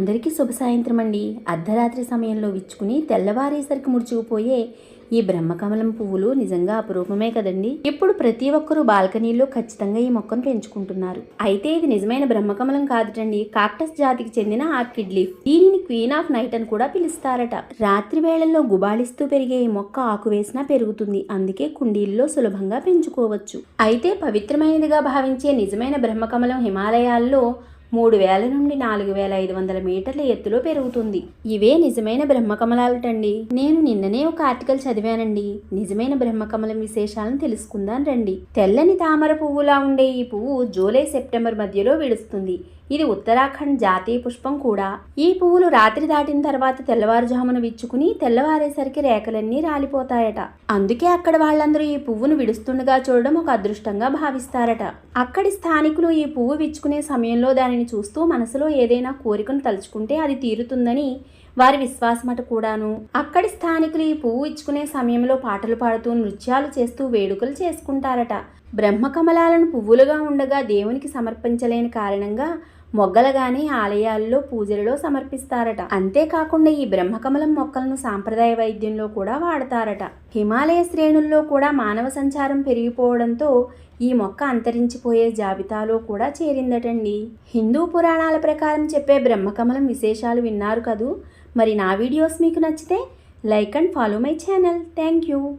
అందరికీ శుభ సాయంత్రం అండి అర్ధరాత్రి సమయంలో విచ్చుకుని తెల్లవారేసరికి ముడుచుకుపోయే ఈ బ్రహ్మకమలం పువ్వులు నిజంగా అపురూపమే కదండి. ఇప్పుడు ప్రతి ఒక్కరూ బాల్కనీలో ఖచ్చితంగా ఈ మొక్కను పెంచుకుంటున్నారు. అయితే ఇది నిజమైన బ్రహ్మకమలం కాదుటండి. కాక్టస్ జాతికి చెందిన ఆర్కిడ్ లీఫ్. దీనిని క్వీన్ ఆఫ్ నైట్ అని కూడా పిలుస్తారట. రాత్రి వేళల్లో గుబాళిస్తూ పెరిగే ఈ మొక్క ఆకు వేసినా పెరుగుతుంది. అందుకే కుండీల్లో సులభంగా పెంచుకోవచ్చు. అయితే పవిత్రమైనదిగా భావించే నిజమైన బ్రహ్మకమలం హిమాలయాల్లో మూడు వేల నుండి నాలుగు వేల ఐదు వందల మీటర్ల ఎత్తులో పెరుగుతుంది. ఇవే నిజమైన బ్రహ్మకమలాలటండి. నేను నిన్ననే ఒక ఆర్టికల్ చదివానండి. నిజమైన బ్రహ్మకమలం విశేషాలను తెలుసుకుందాం రండి. తెల్లని తామర పువ్వులా ఉండే ఈ పువ్వు జూలై సెప్టెంబర్ మధ్యలో విడుస్తుంది. ఇది ఉత్తరాఖండ్ జాతీయ పుష్పం కూడా. ఈ పువ్వులు రాత్రి దాటిన తర్వాత తెల్లవారుజామున విచ్చుకుని తెల్లవారేసరికి రేఖలన్నీ రాలిపోతాయట. అందుకే అక్కడ వాళ్ళందరూ ఈ పువ్వును విడుస్తుండగా చూడడం ఒక అదృష్టంగా భావిస్తారట. అక్కడి స్థానికులు ఈ పువ్వు విచ్చుకునే సమయంలో దానిని చూస్తూ మనసులో ఏదైనా కోరికను తలుచుకుంటే అది తీరుతుందని వారి విశ్వాసమట కూడాను. అక్కడి స్థానికులు ఈ పువ్వు ఇచ్చుకునే సమయంలో పాటలు పాడుతూ నృత్యాలు చేస్తూ వేడుకలు చేసుకుంటారట. బ్రహ్మకమలాలను పువ్వులుగా ఉండగా దేవునికి సమర్పించలేని కారణంగా మొగ్గలగానే ఆలయాల్లో పూజలలో సమర్పిస్తారట. అంతేకాకుండా ఈ బ్రహ్మకమలం మొక్కలను సాంప్రదాయ వైద్యంలో కూడా వాడతారట. హిమాలయ శ్రేణుల్లో కూడా మానవ సంచారం పెరిగిపోవడంతో ఈ మొక్క అంతరించిపోయే జాబితాలో కూడా చేరిందటండి. హిందూ పురాణాల ప్రకారం చెప్పే బ్రహ్మకమలం విశేషాలు విన్నారు కదూ? మరి నా వీడియోస్ మీకు నచ్చితే like and follow my channel. Thank you.